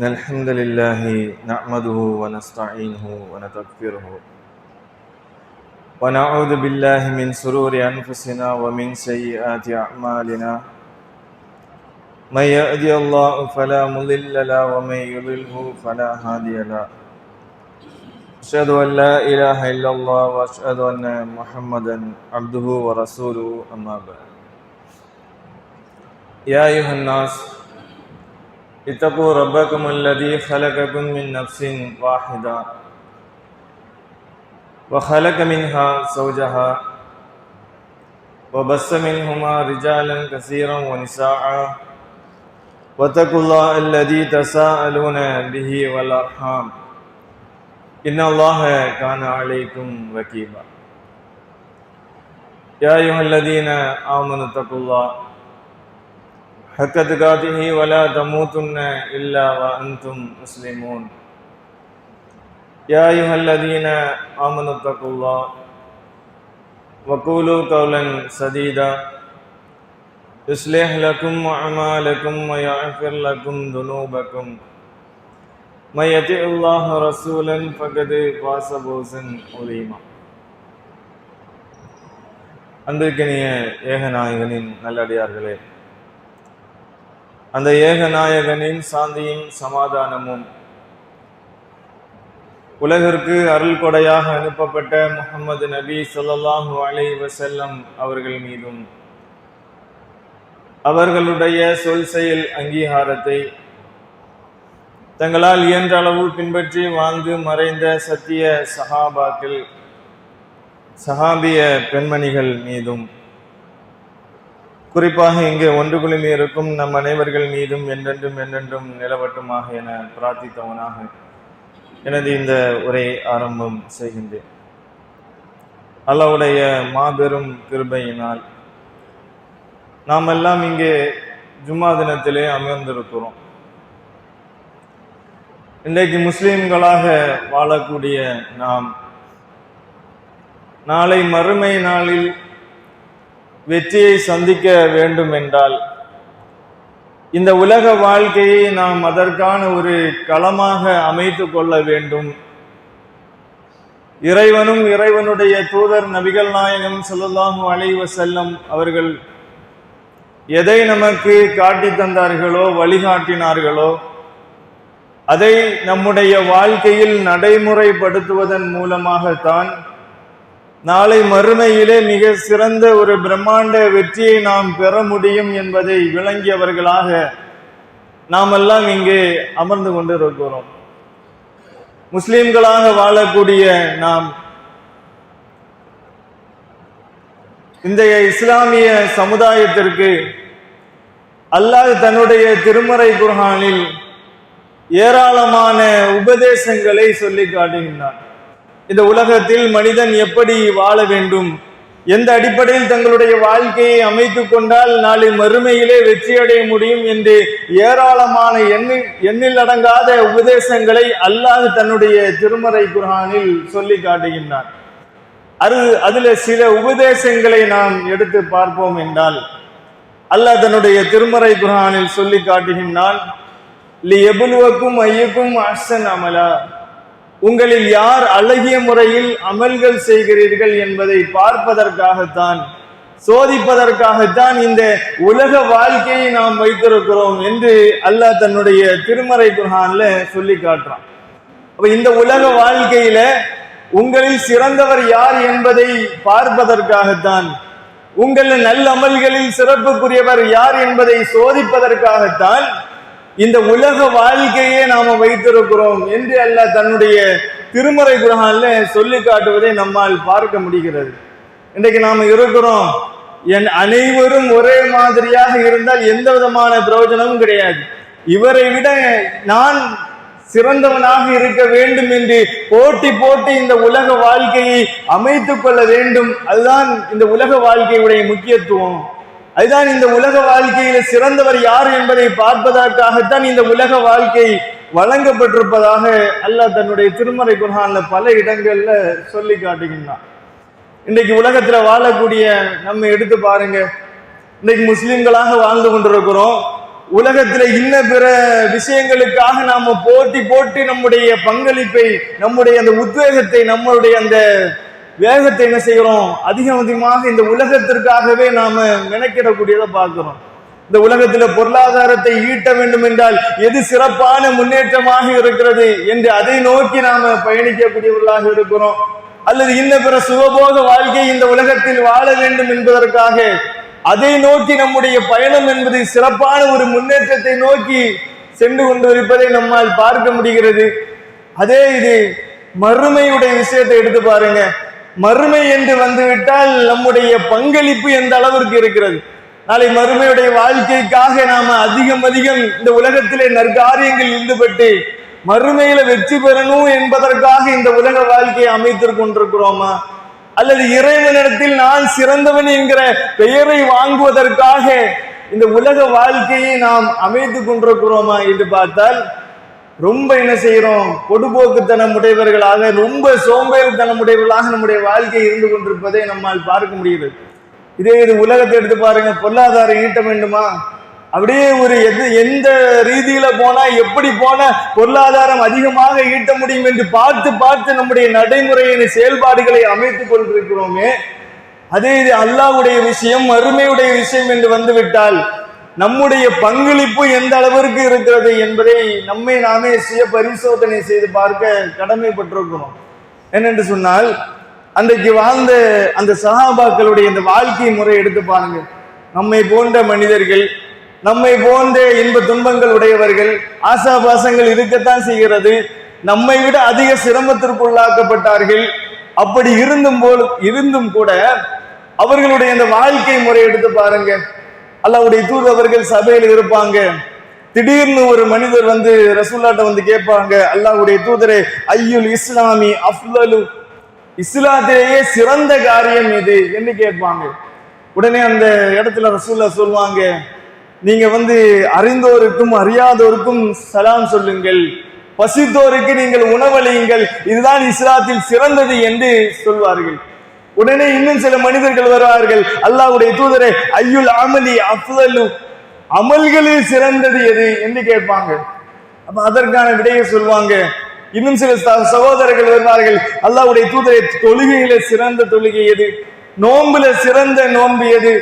إن الحمد لله نحمده ونستعينه ونستغفره ونعوذ بالله من سرور أنفسنا ومن سيئات أعمالنا. من يهدي الله فلا مضل له ومن يضلله فلا هادي له. أشهد أن لا إله إلا الله وأشهد أن محمدا عبده ورسوله أما بعد. يا أيها الناس اتقوا ربكم الذي خلقكم من نفس واحدة وخلق منها زوجها وبث منهما رجالا كثيرا ونساء. واتقوا الله الذي تساءلون به والأرحام. إن الله كان عليكم وكيلا يا أيها الذين آمنوا اتقوا الله حق تقاته ولا تموتن إلا وأنتم مسلمون يا أيها الذين آمنوا اتقوا الله وقولوا قولا سديدا يصلح لكم أعمالكم ويغفر لكم ذنوبكم من يطع الله رسولا فقد فاز فوزا عظيما அன்பிற்கினிய ஏகநாயகனின் நல்லடியார்களே அந்த ஏகநாயகனின் சாந்தியும் சமாதானமும். உலகிற்கு அருள் கொடையாக அனுப்பப்பட்ட முகமது நபி சொல்லாஹு அலை வசல்லம் அவர்கள் மீதும். அவர்களுடைய சொல் செயல் அங்கீகாரத்தை தங்களால் இயன்ற அளவு பின்பற்றி வாழ்ந்து மறைந்த சத்திய சஹாபாக்கள் சஹாபிய பெண்மணிகள் மீதும். குறிப்பாக இங்கே ஒன்று குழுமி இருக்கும் நம் அனைவர்கள் மீதும் என்றென்றும் என்றென்றும் நிலவட்டுமாக என பிரார்த்தித்தவனாக எனது இந்த உரை ஆரம்பம் செய்கின்றேன். அல்லாவுடைய மாபெரும் கிருபையினால் நாம் எல்லாம் இங்கே ஜும்மா தினத்திலே அமர்ந்திருக்கிறோம். இன்றைக்கு முஸ்லீம்களாக வாழக்கூடிய நாம் நாளை மறுமை நாளில் வெற்றியை சந்திக்க வேண்டும் என்றால் இந்த உலக வாழ்க்கையை நாம் அதற்கான ஒரு களமாக அமைத்து கொள்ள வேண்டும். இறைவனும் இறைவனுடைய தூதர் நபிகள் நாயகம் ஸல்லல்லாஹு அழைவ செல்லம் அவர்கள் எதை நமக்கு காட்டி தந்தார்களோ வழிகாட்டினார்களோ அதை நம்முடைய வாழ்க்கையில் நடைமுறைப்படுத்துவதன் மூலமாகத்தான் நாளை மறுமையிலே மிக சிறந்த ஒரு பிரம்மாண்ட வெற்றியை நாம் பெற முடியும் என்பதை விளங்கியவர்களாக நாமெல்லாம் இங்கே அமர்ந்து கொண்டிருக்கிறோம் முஸ்லிம்களாக வாழக்கூடிய நாம் இந்த இஸ்லாமிய சமுதாயத்திற்கு அல்லாஹ் தன்னுடைய திருமறை குர்ஹானில் ஏராளமான உபதேசங்களை சொல்லி காட்டுகின்றான். இந்த உலகத்தில் மனிதன் எப்படி வாழ வேண்டும்? எந்த அடிப்படையில் தங்களுடைய வாழ்க்கையை அமைத்துக் கொண்டால் நாளை மறுமையிலே வெற்றி அடைய முடியும் என்று ஏராளமான எண்ணில் எண்ணில் அடங்காத உபதேசங்களை அல்லாஹ் தன்னுடைய திருமறை குரானில் சொல்லி காட்டுகின்றான். அது அதுல சில உபதேசங்களை நாம் எடுத்து பார்ப்போம் என்றால் அல்லாஹ் தன்னுடைய திருமறை குரானில் சொல்லி காட்டுகின்றான் லி எபுலுவக்கும் ஐயக்கும் அசன் அமலா. உங்களில் யார் அழகிய முறையில் அமல்கள் செய்கிறீர்கள் என்பதை பார்ப்பதற்காகத்தான் சோதிப்பதற்காகத்தான் இந்த உலக வாழ்க்கையை நாம் வைத்திருக்கிறோம் என்று அல்லாஹ் தன்னுடைய திருமறை குர்ஹான்ல சொல்லி காட்டுறான். அப்ப இந்த உலக வாழ்க்கையில உங்களில் சிறந்தவர் யார் என்பதை பார்ப்பதற்காகத்தான் உங்கள் நல்ல அமல்களில் சிறப்புக்குரியவர் யார் என்பதை சோதிப்பதற்காகத்தான் இந்த உலக வாழ்க்கையே நாம வைத்திருக்கிறோம் என்று அல்ல தன்னுடைய திருமறை குரகான்ல சொல்லி காட்டுவதை நம்மால் பார்க்க முடிகிறது. இன்றைக்கு நாம இருக்கிறோம். என் அனைவரும் ஒரே மாதிரியாக இருந்தால் எந்த விதமான பிரயோஜனமும் கிடையாது. இவரை விட நான் சிறந்தவனாக இருக்க வேண்டும் என்று போட்டி போட்டு இந்த உலக வாழ்க்கையை அமைத்துக் கொள்ள வேண்டும். அதுதான் இந்த உலக வாழ்க்கையுடைய முக்கியத்துவம். அதுதான் இந்த உலக வாழ்க்கையில சிறந்தவர் யார் என்பதை பார்ப்பதற்காகத்தான் இந்த உலக வாழ்க்கை வழங்கப்பட்டிருப்பதாக அல்லாஹ் தன்னுடைய திருமறை குர்ஹான்ல பல இடங்கள்ல சொல்லி காட்டுகின்றான். இன்றைக்கு உலகத்துல வாழக்கூடிய நம்ம எடுத்து பாருங்க. இன்னைக்கு முஸ்லிம்களாக வாழ்ந்து கொண்டிருக்கிறோம். உலகத்துல இன்ன பிற விஷயங்களுக்காக நாம போட்டி போட்டு நம்முடைய பங்களிப்பை நம்முடைய அந்த உத்வேகத்தை நம்மளுடைய அந்த வேகத்தை என்ன செய்கிறோம்? அதிகம் அதிகமாக இந்த உலகத்திற்காகவே நாம நினைக்கிடக்கூடியதை பார்க்கிறோம். இந்த உலகத்துல பொருளாதாரத்தை ஈட்ட வேண்டும் என்றால் எது சிறப்பான முன்னேற்றமாக இருக்கிறது என்று அதை நோக்கி நாம பயணிக்கக்கூடியவர்களாக இருக்கிறோம். அல்லது இன்ன பிற சுகபோக வாழ்க்கை இந்த உலகத்தில் வாழ வேண்டும் என்பதற்காக அதை நோக்கி நம்முடைய பயணம் என்பது சிறப்பான ஒரு முன்னேற்றத்தை நோக்கி சென்று கொண்டிருப்பதை நம்மால் பார்க்க முடிகிறது. அதே இது மறுமையுடைய விஷயத்தை எடுத்து பாருங்க. மறுமை என்று வந்துவிட்டால் நம்முடைய பங்களிப்பு எந்த அளவிற்கு இருக்கிறது? நாளை மறுமையுடைய வாழ்க்கைக்காக நாம அதிகம் அதிகம் இந்த உலகத்திலே நற்காரியங்கள் ஈடுபட்டு மறுமையில வெற்றி பெறணும் என்பதற்காக இந்த உலக வாழ்க்கையை அமைத்துக் கொண்டிருக்கிறோமா? அல்லது இறைவனிடத்தில் நான் சிறந்தவன் என்கிற பெயரை வாங்குவதற்காக இந்த உலக வாழ்க்கையை நாம் அமைத்துக் கொண்டிருக்கிறோமா என்று பார்த்தால் ரொம்ப என்ன செய்யறோம்? பொடுபோக்குத்தனம் உடையவர்களாக ரொம்ப சோம்பேறித்தனம் உடையவர்களாக நம்முடைய வாழ்க்கை இருந்து கொண்டிருப்பதை நம்மால் பார்க்க முடிகிறது. இதே இது உலகத்தை எடுத்து பாருங்க பொருளாதாரம் ஈட்ட வேண்டுமா? அப்படியே ஒரு எது எந்த ரீதியில போனா எப்படி போனா பொருளாதாரம் அதிகமாக ஈட்ட முடியும் என்று பார்த்து பார்த்து நம்முடைய நடைமுறையின் செயல்பாடுகளை அமைத்துக் கொண்டிருக்கிறோமே அதே இது அல்லாஹ்வுடைய விஷயம் அருமையுடைய விஷயம் என்று வந்துவிட்டால் நம்முடைய பங்களிப்பு எந்த அளவிற்கு இருக்கிறது என்பதை நம்மை நாமே சுய பரிசோதனை செய்து பார்க்க கடமைப்பட்டிருக்கிறோம். என்னென்று சொன்னால் அன்றைக்கு வாழ்ந்த அந்த சகாபாக்களுடைய இந்த வாழ்க்கை முறை எடுத்து பாருங்க நம்மை போன்ற மனிதர்கள் நம்மை போன்ற இன்ப துன்பங்கள் உடையவர்கள் ஆசாபாசங்கள் இருக்கத்தான் செய்கிறது. நம்மை விட அதிக சிரமத்திற்குள்ளாக்கப்பட்டார்கள். அப்படி இருந்தும் போல் இருந்தும் கூட அவர்களுடைய அந்த வாழ்க்கை முறை எடுத்து பாருங்க அல்லாவுடைய தூதவர்கள் சபையில் இருப்பாங்க. திடீர்னு ஒரு மனிதர் வந்து ரசூல்லாட்ட வந்து கேட்பாங்க அல்லாவுடைய தூதரே ஐயுல் இஸ்லாமி அஃலலு. இஸ்லாத்திலேயே சிறந்த காரியம் இது என்று கேட்பாங்க. உடனே அந்த இடத்துல ரசூல்லா சொல்லுவாங்க நீங்க வந்து அறிந்தோருக்கும் அறியாதோருக்கும் சலாம் சொல்லுங்கள். பசித்தோருக்கு நீங்கள் உணவளியுங்கள். இதுதான் இஸ்லாத்தில் சிறந்தது என்று சொல்வார்கள். உடனே இன்னும் சில மனிதர்கள் வருவார்கள். அல்லாவுடைய தூதரே ஐயுல் அமலி அஃலு அமல்களில் சிறந்தது எது? என்று கேட்பாங்க. அப்ப அதற்கான விடையை சொல்லுவாங்க இன்னும் சில சகோதரர்கள் வருவார்கள். அல்லாவுடைய தூதரை தொழுகையில சிறந்த தொழுகை எது? நோம்புல சிறந்த நோன்பு எது?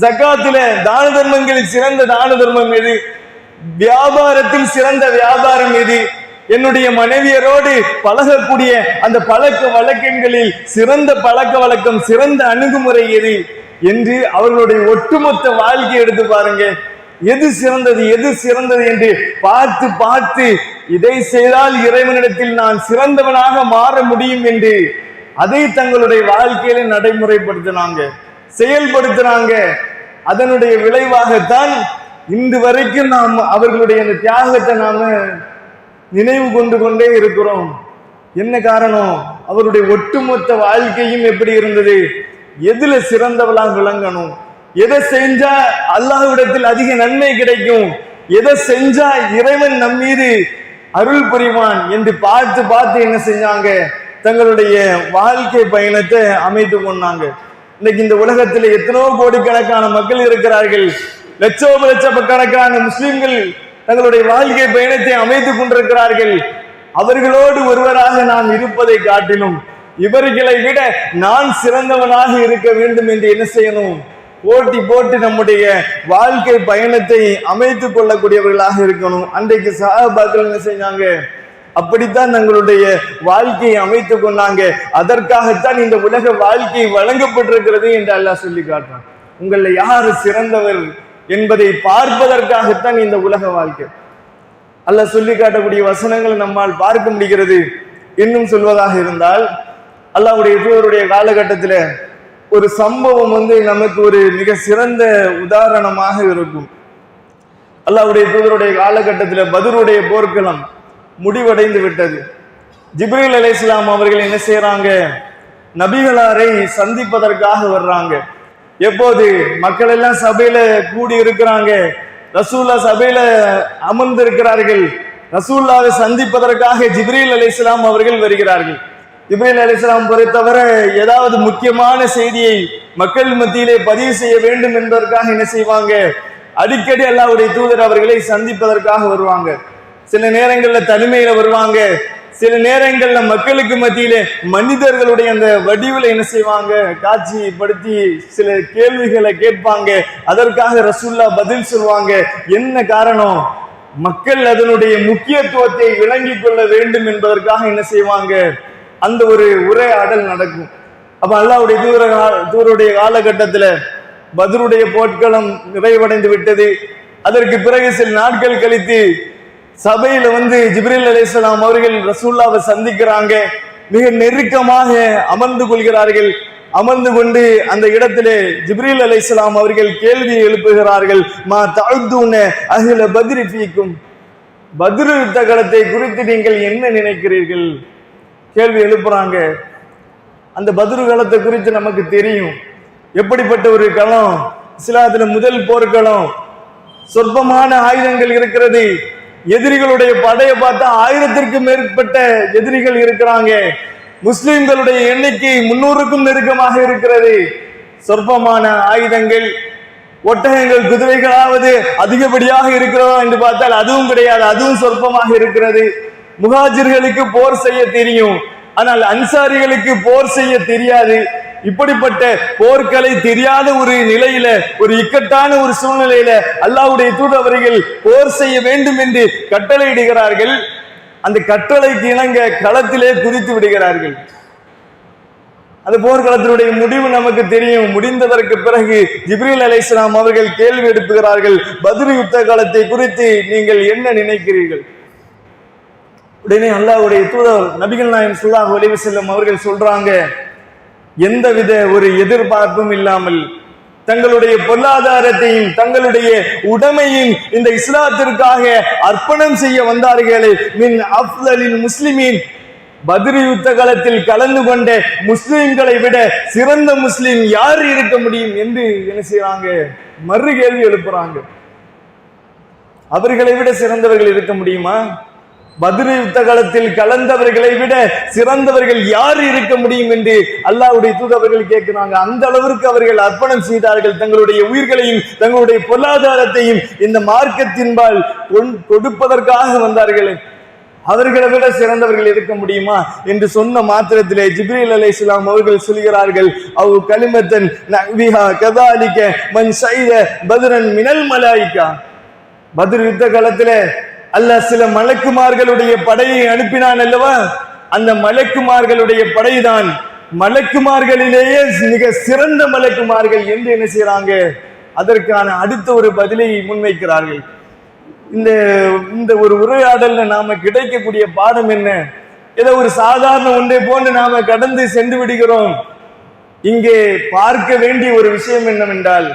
ஜக்காத்துல தான தர்மங்களில் சிறந்த தான தர்மம் எது? வியாபாரத்தில் சிறந்த வியாபாரம் எது? என்னுடைய மனைவியரோடு பழகக்கூடிய அந்த பழக்க வழக்கங்களில் சிறந்த பழக்க வழக்கம் சிறந்த அணுகுமுறை எது என்று அவர்களுடைய ஒட்டுமொத்த வாழ்க்கையை எடுத்து பாருங்க. எது சிறந்தது எது சிறந்தது என்று பார்த்து பார்த்து இதை செய்தால் இறைவனிடத்தில் நான் சிறந்தவனாக மாற முடியும் என்று அதை தங்களுடைய வாழ்க்கையில நடைமுறைப்படுத்தினாங்க செயல்படுத்தினாங்க. அதனுடைய விளைவாகத்தான் இன்று வரைக்கும் நாம் அவர்களுடைய அந்த தியாகத்தை நாம நினைவு கொண்டு கொண்டே இருக்கிறோம். என்ன காரணம்? அவருடைய ஒட்டுமொத்த வாழ்க்கையும் எப்படி இருந்தது? எதுல சிறந்தவளாக விளங்கணும்? எதை செஞ்சா அல்லாஹ்விடத்தில் அதிக நன்மை கிடைக்கும்? எதை செஞ்சா இறைவன் நம் மீது அருள் புரிவான் என்று பார்த்து பார்த்து என்ன செஞ்சாங்க? தங்களுடைய வாழ்க்கை பயணத்தை அமைத்து கொண்டாங்க. இன்னைக்கு இந்த உலகத்தில் எத்தனோ கோடிக்கணக்கான மக்கள் இருக்கிறார்கள். லட்சோப லட்சக்கணக்கான முஸ்லிம்கள் தங்களுடைய வாழ்க்கை பயணத்தை அமைத்துக் கொண்டிருக்கிறார்கள். அவர்களோடு ஒருவராக நான் இருப்பதை காட்டிலும் இவர்களை விட நான் சிறந்தவனாக இருக்க வேண்டும் என்று என்ன செய்யணும்? போட்டி போட்டு நம்முடைய வாழ்க்கை பயணத்தை அமைத்துக் கொள்ளக்கூடியவர்களாக இருக்கணும். அன்றைக்கு சகாபாக்கள் என்ன செஞ்சாங்க அப்படித்தான் தங்களுடைய வாழ்க்கையை அமைத்துக் கொண்டாங்க. அதற்காகத்தான் இந்த உலக வாழ்க்கை வழங்கப்பட்டிருக்கிறது என்று அல்லாஹ் சொல்லி காட்டுறான். உங்களில் யார் சிறந்தவர்? என்பதை பார்ப்பதற்காகத்தான் இந்த உலக வாழ்க்கை. அல்ல சொல்லி காட்டக்கூடிய வசனங்களை நம்மால் பார்க்க முடிகிறது. இன்னும் சொல்வதாக இருந்தால் அல்லாவுடைய தூதருடைய காலகட்டத்தில் ஒரு சம்பவம் வந்து நமக்கு ஒரு மிக சிறந்த உதாரணமாக இருக்கும். அல்லாவுடைய தூதருடைய காலகட்டத்தில் பதிலுடைய போர்க்களம் முடிவடைந்து விட்டது. ஜிப்ரீல் அலைஹிஸ்ஸலாம் அவர்கள் என்ன செய்கிறாங்க நபிகளாரை சந்திப்பதற்காக வர்றாங்க. எப்போது மக்கள் எல்லாம் சபையில கூடி இருக்கிறாங்க? ரசூல்லா சபையில அமர்ந்து இருக்கிறார்கள் ரசூல்லாவை சந்திப்பதற்காக ஜிப்ரீல் அலைஹிஸ்ஸலாம் அவர்கள் வருகிறார்கள். ஜிப்ரீல் அலிஸ்லாம் பொறுத்தவரை ஏதாவது முக்கியமான செய்தியை மக்கள் மத்தியிலே பதிவு செய்ய வேண்டும் என்பதற்காக என்ன செய்வாங்க? அடிக்கடி அல்லாவுடைய தூதர் அவர்களை சந்திப்பதற்காக வருவாங்க. சில நேரங்களில் தனிமையில வருவாங்க. சில நேரங்கள்ல மக்களுக்கு மத்தியிலே மனிதர்களுடைய அந்த வடிவில் என்ன செய்வாங்க? காட்சிப்படுத்தி சில கேள்விகளை கேட்பாங்க. அதற்காக ரசுல்லா பதில் சொல்லுவாங்க என்ன காரணம்? மக்கள் அதனுடைய முக்கியத்துவத்தை விளங்கிக் கொள்ள வேண்டும் என்பதற்காக என்ன செய்வாங்க? அந்த ஒரு உரையாடல் நடக்கும். அப்ப அல்லாவுடைய தூர தூருடைய காலகட்டத்துல பத்ருடைய போர்க்களம் நிறைவடைந்து விட்டது. அதற்கு பிறகு சில நாட்கள் கழித்து சபையில வந்து ஜிப்ரில் அலிஸ்லாம் அவர்கள் ரசூல்லாவை சந்திக்கிறாங்க. மிக நெருக்கமாக அமர்ந்து கொள்கிறார்கள். அமர்ந்து கொண்டு அந்த இடத்திலே ஜிப்ரீல் அலைஹிஸ்ஸலாம் அவர்கள் கேள்வி எழுப்புகிறார்கள். மா தஅதுன அகில பத்ரி பதில் பத்ரு யுத்த களத்தை குறித்து நீங்கள் என்ன நினைக்கிறீர்கள்? கேள்வி எழுப்புறாங்க. அந்த பதில் களத்தை குறித்து நமக்கு தெரியும். எப்படிப்பட்ட ஒரு களம் இஸ்லாத்துல முதல் போர்க்களம். சொற்பமான ஆயுதங்கள் இருக்கிறது. எதிரிகளுடைய படையை பார்த்தா ஆயிரத்திற்கும் மேற்பட்ட எதிரிகள் இருக்கிறாங்க. முஸ்லிம்களுடைய எண்ணிக்கை முன்னூறுக்கும் நெருக்கமாக இருக்கிறது. சொற்பமான ஆயுதங்கள் ஒட்டகங்கள் குதிரைகளாவது அதிகப்படியாக இருக்கிறதா என்று பார்த்தால் அதுவும் கிடையாது அதுவும் சொற்பமாக இருக்கிறது. முகாஜிர்களுக்கு போர் செய்ய தெரியும். ஆனால் அன்சாரிகளுக்கு போர் செய்ய தெரியாது. இப்படிப்பட்ட போர்க்கலை தெரியாத ஒரு நிலையில ஒரு இக்கட்டான ஒரு சூழ்நிலையில அல்லாஹ்வுடைய தூதவர்கள் போர் செய்ய வேண்டும் என்று கட்டளையிடுகிறார்கள். அந்த கட்டளைக்கு இணங்க களத்திலே குதித்து விடுகிறார்கள். அந்த போர்க்களத்தினுடைய முடிவு நமக்கு தெரியும். முடிந்ததற்கு பிறகு ஜிப்ரீல் அலைஸ்லாம் அவர்கள் கேள்வி எழுப்புகிறார்கள் பத்ரு யுத்த காலத்தை குறித்து நீங்கள் என்ன நினைக்கிறீர்கள்? உடனே அல்லாவுடைய தூதர் நபிகள் நாயன் சுல்லாஹ் அலைஹி செல்லும் அவர்கள் சொல்றாங்க எந்தவித ஒரு எதிர்பார்ப்பும் இல்லாமல் தங்களுடைய பொருளாதாரத்தையும் தங்களுடைய உடமையும் இந்த இஸ்லாத்திற்காக அர்ப்பணம் செய்ய வந்தார்களே. மின் அப்தலில் முஸ்லிமின். பத்ரி யுத்த காலத்தில் கலந்து கொண்ட முஸ்லிம்களை விட சிறந்த முஸ்லிம் யார் இருக்க முடியும் என்று என்ன செய்யறாங்க மறு கேள்வி எழுப்புறாங்க. அவர்களை விட சிறந்தவர்கள் இருக்க முடியுமா? பத்ரு யுத்த காலத்தில் கலந்தவர்களை விட சிறந்தவர்கள் யார் இருக்க முடியும் என்று அல்லாவுடைய தூதவர்கள் கேட்கிறாங்க. அந்த அளவிற்கு அவர்கள் அர்ப்பணம் செய்தார்கள். தங்களுடைய உயிர்களையும் தங்களுடைய பொருளாதாரத்தையும் இந்த மார்க்கத்தின்பால் கொடுப்பதற்காக வந்தார்கள். அவர்களை விட சிறந்தவர்கள் இருக்க முடியுமா? என்று சொன்ன மாத்திரத்திலே ஜிப்ரீல் இஸ்லாம் அவர்கள் சொல்கிறார்கள் அவ் கலிமத்தன் நஹ்விஹா கதாலிக மன் சைத பத்ரன் மினல் மலாய்க்கா பத்ர் யுத்த காலத்திலே அல்ல சில மலக்குமார்களுடைய படையை அனுப்பினான் அல்லவா? அந்த மலக்குமார்களுடைய படைதான் மலக்குமார்களிலேயே மிக சிறந்த மலக்குமார்கள் என்று என்ன செய்யறாங்க அதற்கான அடுத்த ஒரு பதிலை முன்வைக்கிறார்கள். இந்த இந்த ஒரு உரையாடல்ல நாம கிடைக்கக்கூடிய பாடம் என்ன? ஏதோ ஒரு சாதாரண ஒன்றை போன்று நாம கடந்து சென்று விடுகிறோம். இங்கே பார்க்க வேண்டிய ஒரு விஷயம் என்னவென்றால்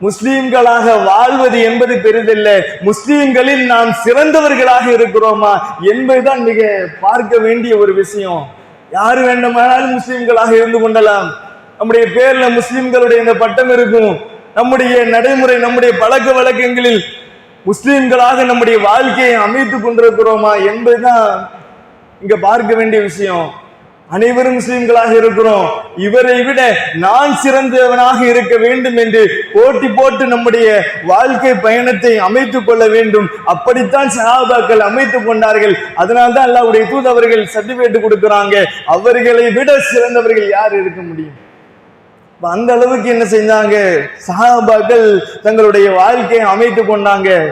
முஸ்லீம்களாக வாழ்வது என்பது பெரிதில்லை. முஸ்லீம்களில் நாம் சிறந்தவர்களாக இருக்கிறோமா என்பதுதான் மிக பார்க்க வேண்டிய ஒரு விஷயம். யாரு வேண்டுமானாலும் முஸ்லீம்களாக இருந்து கொண்டலாம் நம்முடைய பேர்ல முஸ்லீம்களுடைய இந்த பட்டம் இருக்கும். நம்முடைய நடைமுறை நம்முடைய பழக்க வழக்கங்களில் முஸ்லீம்களாக நம்முடைய வாழ்க்கையை அமைத்துக் கொண்டிருக்கிறோமா என்பதுதான் இங்க பார்க்க வேண்டிய விஷயம். அனைவரும் முஸ்லிம்களாக இருக்கிறோம். இவரை விட நான் சிறந்தவனாக இருக்க வேண்டும் என்று போட்டி போட்டு நம்முடைய வாழ்க்கை பயணத்தை அமைத்துக் கொள்ள வேண்டும். அப்படித்தான் சஹாபாக்கள் அமைத்துக் கொண்டார்கள். அதனால்தான் தூது தூதவர்கள் சர்டிபிகேட் கொடுக்கிறாங்க. அவர்களை விட சிறந்தவர்கள் யார் இருக்க முடியும்? அந்த அளவுக்கு என்ன செஞ்சாங்க? சஹாபாக்கள் தங்களுடைய வாழ்க்கையை அமைத்துக் கொண்டாங்க.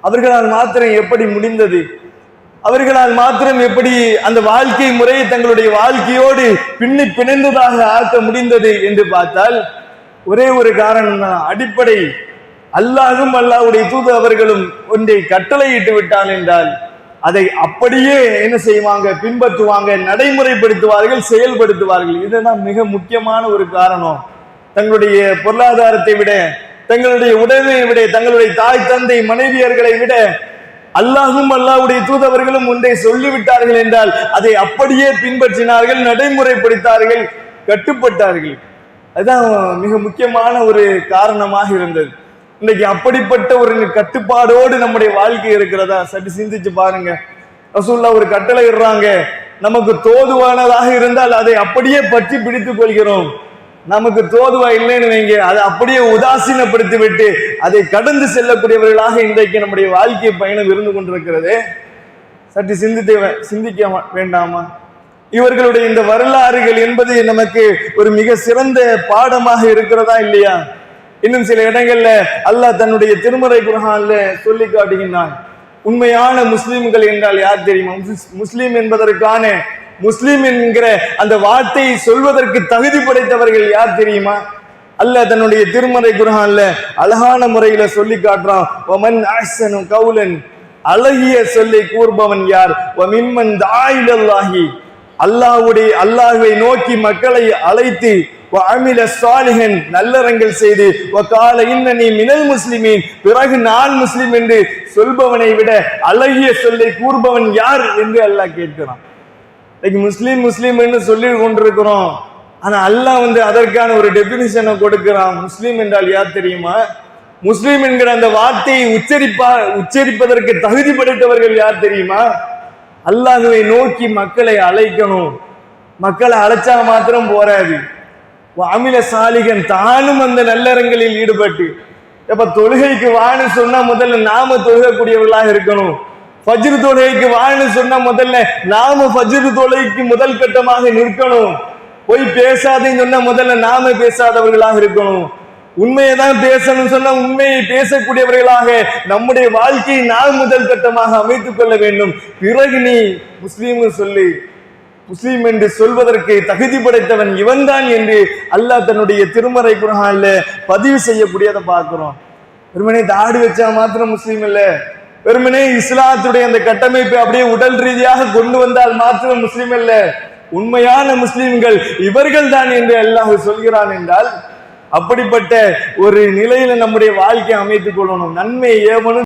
அவர்களால் மாத்திரம் எப்படி முடிந்தது? அவர்களால் மாத்திரம் எப்படி அந்த வாழ்க்கை முறையை தங்களுடைய வாழ்க்கையோடு பின்னி பிணைந்ததாக ஆக்க முடிந்தது என்று பார்த்தால் ஒரே ஒரு காரணம் தான் அடிப்படை அல்லாஹும் அல்லாஹ்வுடைய தூது அவர்களும் ஒன்றை கட்டளையிட்டு விட்டான் என்றால் அதை அப்படியே என்ன செய்வாங்க? பின்பற்றுவாங்க நடைமுறைப்படுத்துவார்கள் செயல்படுத்துவார்கள். இதுதான் மிக முக்கியமான ஒரு காரணம். தங்களுடைய பொருளாதாரத்தை விட தங்களுடைய உடலை விட தங்களுடைய தாய் தந்தை மனைவியர்களை விட அல்லாஹும் அல்லாஹ்வுடைய தூதவர்களும் ஒன்றை சொல்லிவிட்டார்கள் என்றால் அதை அப்படியே பின்பற்றினார்கள் நடைமுறைப்படுத்தார்கள் கட்டுப்பட்டார்கள். அதுதான் மிக முக்கியமான ஒரு காரணமாக இருந்தது. இன்னைக்கு அப்படிப்பட்ட ஒரு கட்டுப்பாடோடு நம்முடைய வாழ்க்கை இருக்கிறதா? சற்று சிந்திச்சு பாருங்க. ரசூல்லா ஒரு கட்டளை இடுறாங்க. நமக்கு தோதுவானதாக இருந்தால் அதை அப்படியே பற்றி பிடித்துக் கொள்கிறோம். நமக்கு தோதுவா இல்லைன்னு வைங்க. அதை அப்படியே உதாசீனப்படுத்தி விட்டு அதை கடந்து செல்லக்கூடியவர்களாக இன்றைக்கு நம்முடைய வாழ்க்கை பயணம் இருந்து கொண்டிருக்கிறது. சற்று சிந்தித்து சிந்திக்க வேண்டாமா? இவர்களுடைய இந்த வரலாறுகள் என்பது நமக்கு ஒரு மிக சிறந்த பாடமாக இருக்கிறதா இல்லையா? இன்னும் சில இடங்கள்ல அல்லாஹ் தன்னுடைய திருமறை குர்ஆன்ல சொல்லி காட்டுகின்றான். உண்மையான முஸ்லிம்கள் என்றால் யார் தெரியுமா? முஸ்- என்பதற்கான முஸ்லீம் என்கிற அந்த வார்த்தையை சொல்வதற்கு தகுதி படைத்தவர்கள் யார் தெரியுமா? அல்லாஹ் தன்னுடைய திருமறை குர்ஆன்ல அழகான முறையில சொல்லி காட்டுறான். ஒமன் அஹ்சனு கவுலன் அழகிய சொல்லை கூறுபவன் யார்? மிம்மன் தாயிலல்லாஹி அல்லாஹுடைய அல்லாஹ்வை நோக்கி மக்களை அழைத்து அமில சாலிஹன் நல்லறங்கள் செய்து கால இன்னனி மினல் முஸ்லிமீன் பிறகு நான் முஸ்லிம் என்று சொல்பவனை விட அழகிய சொல்லை கூறுபவன் யார் என்று அல்லாஹ் கேட்கிறான். இன்னைக்கு முஸ்லீம் முஸ்லீம்னு சொல்லி கொண்டிருக்கிறோம். ஆனால் அல்லாஹ் வந்து அதற்கான ஒரு டெபினிஷனை கொடுக்கிறான். முஸ்லீம் என்றால் யார் தெரியுமா? முஸ்லீம் என்கிற அந்த வார்த்தையை உச்சரிப்பா உச்சரிப்பதற்கு தகுதி படைத்தவர்கள் யார் தெரியுமா? அல்லாஹுவை நோக்கி மக்களை அழைக்கணும். மக்களை அழைச்சா மாத்திரம் போராது. அமில சாலிகன் தானும் அந்த நல்லறங்களில் ஈடுபட்டு. எப்ப தொழுகைக்கு வான்னு சொன்னா முதல்ல நாம தொழுகக்கூடியவர்களாக இருக்கணும். ஃபஜ்ரு தொலைக்கு வான்னு சொன்ன முதல்ல நாம ஃபஜ்ரு தொலைக்கு முதல் கட்டமாக நிற்கணும். போய் பேசாதேன்னு சொன்ன முதல்ல நாம பேசாதவர்களாக இருக்கணும். உண்மையை தான் பேசணும் சொன்ன உண்மையை பேசக்கூடியவர்களாக நம்முடைய வாழ்க்கையை நாம் முதல் கட்டமாக அமைத்துக் கொள்ள வேண்டும். பிறகு நீ முஸ்லீம்னு சொல்லி. முஸ்லீம் என்று சொல்வதற்கு தகுதி படைத்தவன் இவன்தான் என்று அல்லாஹ் தன்னுடைய திருமறை குரஹான்ல பதிவு செய்யக்கூடியதை பார்க்கிறோம். வெறுமனே தாடி வச்சா மாத்திரம் முஸ்லீம் இல்லை. வெறுமனே இஸ்லாத்துடைய அந்த கட்டமைப்பை அப்படியே உடல் ரீதியாக கொண்டு வந்தால் மாத்திரம் முஸ்லீம் அல்ல. உண்மையான முஸ்லிம்கள் இவர்கள் தான் என்று அல்லாஹ் சொல்கிறான் என்றால் அப்படிப்பட்ட ஒரு நிலையில நம்முடைய வாழ்க்கையை அமைத்துக் கொள்ளணும். நன்மை ஏவனும்